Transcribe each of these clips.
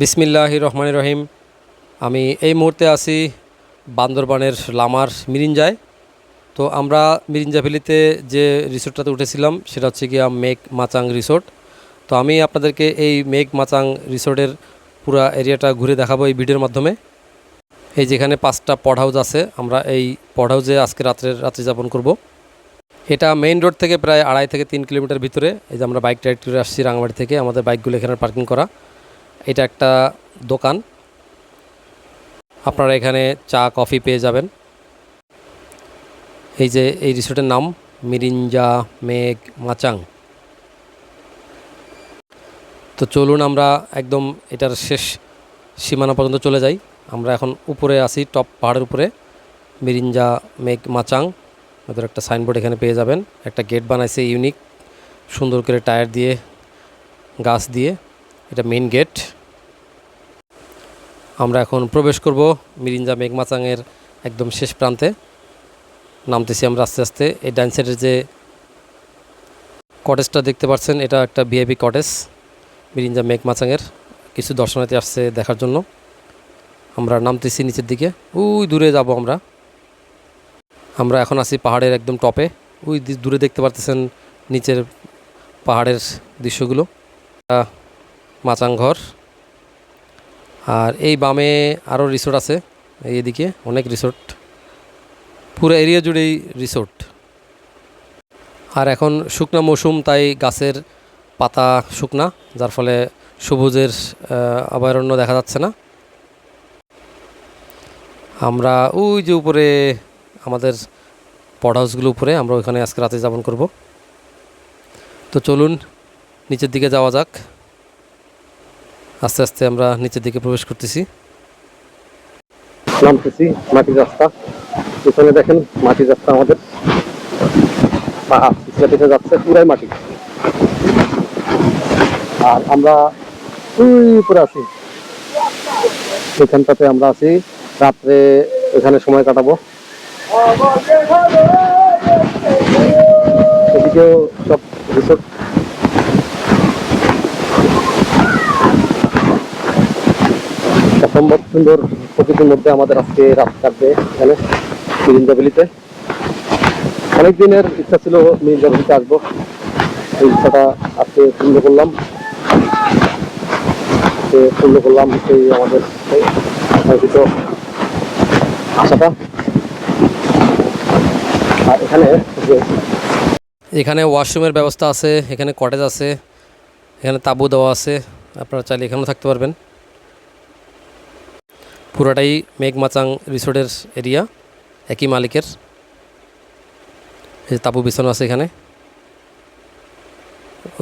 বিসমিল্লাহ রহমান রহিম। আমি এই মুহূর্তে আছি বান্দরবানের লামার মিরিঞ্জায়। তো আমরা মিরিঞ্জা ভ্যালিতে যে রিসোর্টটাতে উঠেছিলাম, সেটা হচ্ছে গিয়া মেঘ মাচাং রিসোর্ট। তো আমি আপনাদেরকে এই মেঘ মাচাং রিসোর্টের পুরা এরিয়াটা ঘুরে দেখাবো এই ভিডিওর মাধ্যমে। এই যেখানে পাঁচটা পড হাউস আছে, আমরা এই পড হাউসে আজকে রাত্রের রাত্রি যাপন করব। এটা মেইন রোড থেকে প্রায় আড়াই থেকে তিন কিলোমিটার ভিতরে। এই যে আমরা বাইক রাইড করে আসছি রাঙামাটি থেকে, আমাদের বাইকগুলো এখানে পার্কিং করা। এটা একটা দোকান। আপনারা এখানে চা, কফি পেয়ে যাবেন। এই যে এই রিসোর্টের নাম, মিরিঞ্জা মেঘ মাচাং। তো চলুন আমরা একদম এটার শেষ সীমানা পর্যন্ত চলে যাই। আমরা এখন উপরে আসি টপ পাহাড়ের উপরে, মিরিঞ্জা মেঘ মাচাং। ওদের একটা সাইনবোর্ড এখানে পেয়ে যাবেন। একটা গেট বানাইছে ইউনিক, সুন্দর করে টায়ার দিয়ে, গাছ দিয়ে। এটা মেন গেট। আমরা এখন প্রবেশ করব মিরিঞ্জা মেঘমাচাংয়ের একদম শেষ প্রান্তে। নামতেছি আমরা আস্তে আস্তে। এই ডাইন যে কটেজটা দেখতে পাচ্ছেন, এটা একটা ভিআইপি কটেজ মিরিঞ্জা মেঘমাচাংয়ের কিছু দর্শনার্থী আসছে দেখার জন্য। আমরা নামতেছি নিচের দিকে। ওই দূরে যাব আমরা। আমরা এখন আছি পাহাড়ের একদম টপে। ওই দূরে দেখতে পারতেছেন নিচের পাহাড়ের দৃশ্যগুলো। মাচাং ঘর। আর এই বামে আরও রিসোর্ট আছে, এই এদিকে অনেক রিসোর্ট পুরো এরিয়া জুড়েই রিসোর্ট আর এখন শুকনা মৌসুম, তাই গাছের পাতা শুকনা, যার ফলে সবুজের অভয়ারণ্য দেখা যাচ্ছে না। আমরা ওই যে উপরে, আমাদের পড হাউসগুলো উপরে, আমরা ওইখানে আজকে রাতে যাপন করব। তো চলুন, নিচের দিকে যাওয়া যাক। আস্তে আস্তে আমরা নিচের দিকে প্রবেশ করতেছি। নামতেছি মাটির রাস্তা। পিছনে দেখেন মাটির রাস্তা আমাদের। পিছনে যাচ্ছে পুরাই মাটি। আর আমরা উপরে আছি। এখানটাতে আমরা আছি। রাত্রে এখানে সময় কাটাবো। এদিকেও সব রিসোর্ট অসম্ভব সুন্দর প্রকৃতির মধ্যে আমাদের আজকে রাত কাটবে এখানে মিরিঞ্জাবেলিতে অনেক দিনের ইচ্ছা ছিল মিরিঞ্জাবেলিতে আসব। এই ইচ্ছাটা আজকে পূর্ণ করলাম। পূর্ণ করলাম সেই আমাদের আকাঙ্ক্ষিত আশাটা। আর এখানে এখানে ওয়াশরুমের ব্যবস্থা আছে, এখানে কটেজ আছে, এখানে তাঁবু দেওয়া আছে, আপনারা চাইলে এখানেও থাকতে পারবেন। পুরোটাই মেঘমাচাং রিসোর্টের এরিয়া, একই মালিকের। এই তাঁবু বিছানো আছে এখানে।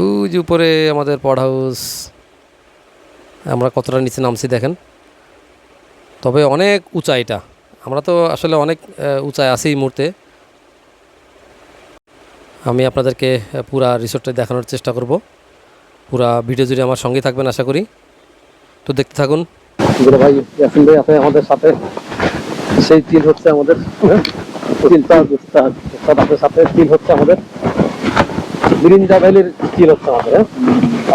ওই যে উপরে আমাদের পড হাউস আমরা কতটা নিচে নামছি দেখেন। তবে অনেক উঁচা এটা। আমরা তো আসলে অনেক উঁচায় আছি এই মুহূর্তে। আমি আপনাদেরকে পুরা রিসোর্টটা দেখানোর চেষ্টা করব। পুরা ভিডিও জুড়ে আমার সঙ্গে থাকবেন আশা করি। তো দেখতে থাকুন। বড় ভাই ইয়াসিন ভাই আছে আমাদের সাথে। সেই তিল হচ্ছে আমাদের হ্যাঁ? তিলটা উস্তাদ সাথে তিল হচ্ছে আমাদের। মিরিঞ্জা ভ্যালির তিল হচ্ছে আমাদের হ্যাঁ?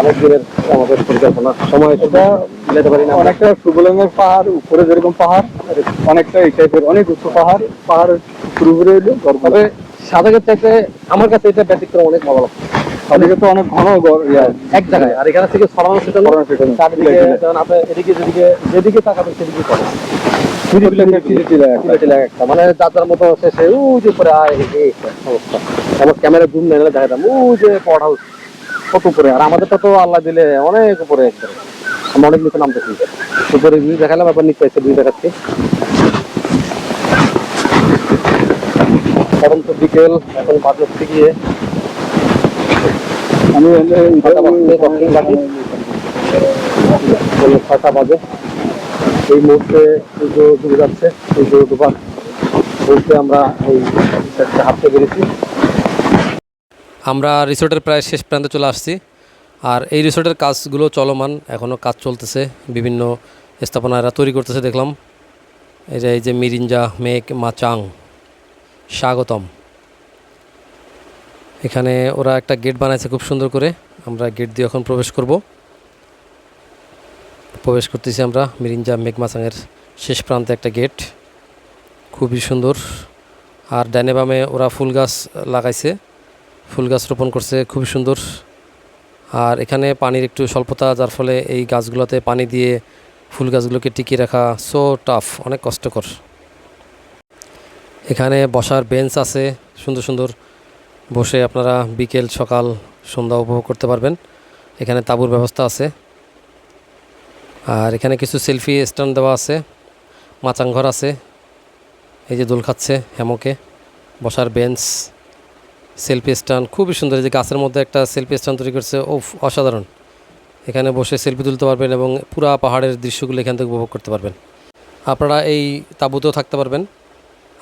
অনেক দিনের আমাদের পরিকল্পনা। সময় সেটা মিলাতে পারি না অনেকটা সুবলঙ্গের পাহাড় উপরে যেরকম পাহাড় অনেকটা এই টাইপের অনেক উঁচু পাহাড় উপরে উপরে হইল তবে সাদাকের চাইতে আমার কাছে এটা ব্যতিক্রম অনেক ভালো লাগছে। ওদিকে তো অনেক ঘন এক জায়গায়। আর এখানে থেকে সরানো সেটা। চারিদিকে যেমন আপনি এদিকে যেদিকে যেদিকে তাকাবেন সেদিকে করে। মানে মতো ওই যে অবস্থা। আমার ক্যামেরা জুম নেলে দেখাতাম ওই যে পড হাউস কত উপরে। আর আমাদেরটা তো আল্লাহ দিলে অনেক উপরে একদম আমরা অনেক নিচে নামতেছি। উপরে ভিউ দেখালাম আবার নিচে এসে ভিউ দেখাচ্ছি। কারণ তো বিকেল এখন বাজে থেকে আমি ছটা বাজে এই মুহূর্তে সূর্য ডুবে যাচ্ছে সূর্য ডুবার বলতে আমরা এই হাঁটতে পেরেছি। আমরা রিসোর্টের প্রায় শেষ প্রান্তে চলে আসছি। আর এই রিসোর্টের কাজগুলো চলমান এখনও কাজ চলতেছে। বিভিন্ন স্থাপনা এরা তৈরি করতেছে দেখলাম। এই যে এই যে মিরিঞ্জা মেঘ মাচাং স্বাগতম। এখানে ওরা একটা গেট বানাইছে খুব সুন্দর করে। আমরা গেট দিয়ে এখন প্রবেশ করব। প্রবেশ করতেছি আমরা মিরিঞ্জা মেঘমাচাঙের শেষ প্রান্তে একটা গেট খুবই সুন্দর। আর ডাইনে বামে ওরা ফুল গাছ লাগাইছে। ফুল গাছ রোপণ করছে, খুবই সুন্দর। আর এখানে পানির একটু স্বল্পতা, যার ফলে এই গাছগুলোতে পানি দিয়ে ফুল গাছগুলোকে টিকিয়ে রাখা সো টাফ অনেক কষ্টকর। এখানে বসার বেঞ্চ আছে, সুন্দর সুন্দর। বসে আপনারা বিকেল, সকাল, সন্ধ্যা উপভোগ করতে পারবেন। এখানে তাঁবুর ব্যবস্থা আছে। আর এখানে কিছু সেলফি স্ট্যান্ড দেওয়া আছে। মাচাংঘর আছে। এই যে দোল খাচ্ছে হ্যামকে বসার বেঞ্চ, সেলফি স্ট্যান্ড। খুবই সুন্দর এই যে গাছের মধ্যে একটা সেলফি স্ট্যান্ড তৈরি করছে। ও অসাধারণ। এখানে বসে সেলফি তুলতে পারবেন এবং পুরা পাহাড়ের দৃশ্যগুলো এখান থেকে উপভোগ করতে পারবেন। আপনারা এই তাঁবুতেও থাকতে পারবেন।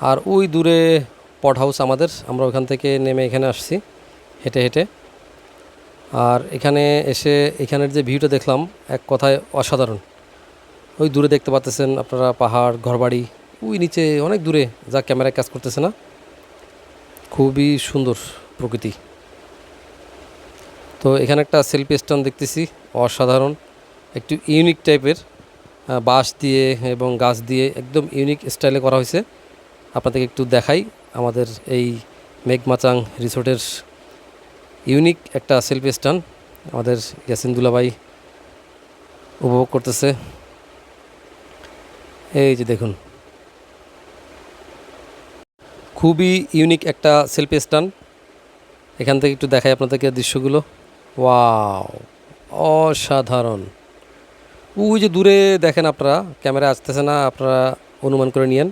আর ওই দূরে পট হাউস আমাদের। আমরা ওখান থেকে নেমে এখানে আসছি, হেঁটে হেঁটে। আর এখানে এসে এখানের যে ভিউটা দেখলাম, এক কথায় অসাধারণ। ওই দূরে দেখতে পাচ্তেছেন আপনারা পাহাড়, ঘরবাড়ি, ওই নিচে অনেক দূরে, যা ক্যামেরায় কাজ করতেছে না। খুবই সুন্দর প্রকৃতি। তো এখানে একটা সেলফি স্ট্যান্ড দেখতেছি, অসাধারণ। একটু ইউনিক টাইপের বাঁশ দিয়ে এবং গাছ দিয়ে একদম ইউনিক স্টাইলে করা হয়েছে। আপনাদেরকে একটু দেখাই। আমাদের এই মেঘমাচাং রিসোর্টের ইউনিক একটা সেলফি স্ট্যান্ড আমাদের ইয়াসিন উপভোগ করতেছে। এই যে দেখুন। খুবই ইউনিক একটা সেলফি স্ট্যান্ড। এখান থেকে একটু দেখাই আপনাদেরকে দৃশ্যগুলো। ওয়াও, অসাধারণ। ওই যে দূরে দেখেন আপনারা, ক্যামেরা আসতেছে না, আপনারা অনুমান করে নিয়েন।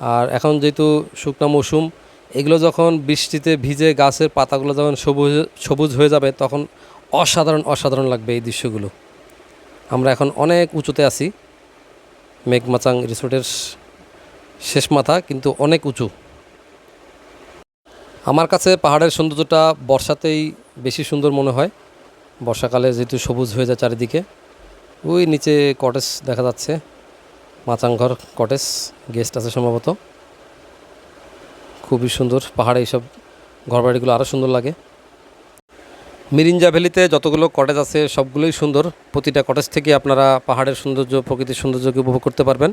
আর এখন যেহেতু শুকনো মৌসুম, এগুলো যখন বৃষ্টিতে ভিজে গাছের পাতাগুলো যখন সবুজ সবুজ হয়ে যাবে, তখন অসাধারণ অসাধারণ লাগবে এই দৃশ্যগুলো। আমরা এখন অনেক উঁচুতে আছি। মেঘমাচাং রিসোর্টের শেষ মাথা কিন্তু অনেক উঁচু। আমার কাছে পাহাড়ের সৌন্দর্যটা বর্ষাতেই বেশি সুন্দর মনে হয়। বর্ষাকালে যেহেতু সবুজ হয়ে যায় চারিদিকে, ওই নিচে কটেজ দেখা যাচ্ছে। মাচাংঘর কটেজ গেস্ট আছে সম্ভবত। খুবই সুন্দর পাহাড়ে এইসব ঘরবাড়িগুলো আরও সুন্দর লাগে। মিরিঞ্জা ভ্যালিতে যতগুলো কটেজ আছে সবগুলোই সুন্দর। প্রতিটা কটেজ থেকে আপনারা পাহাড়ের সৌন্দর্য, প্রকৃতির সৌন্দর্যকে উপভোগ করতে পারবেন।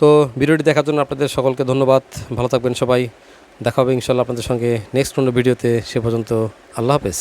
তো ভিডিওটি দেখার জন্য আপনাদের সকলকে ধন্যবাদ। ভালো থাকবেন সবাই। দেখা হবে ইনশাল্লাহ আপনাদের সঙ্গে নেক্সট কোনো ভিডিওতে। সে পর্যন্ত আল্লাহ হাফেজ।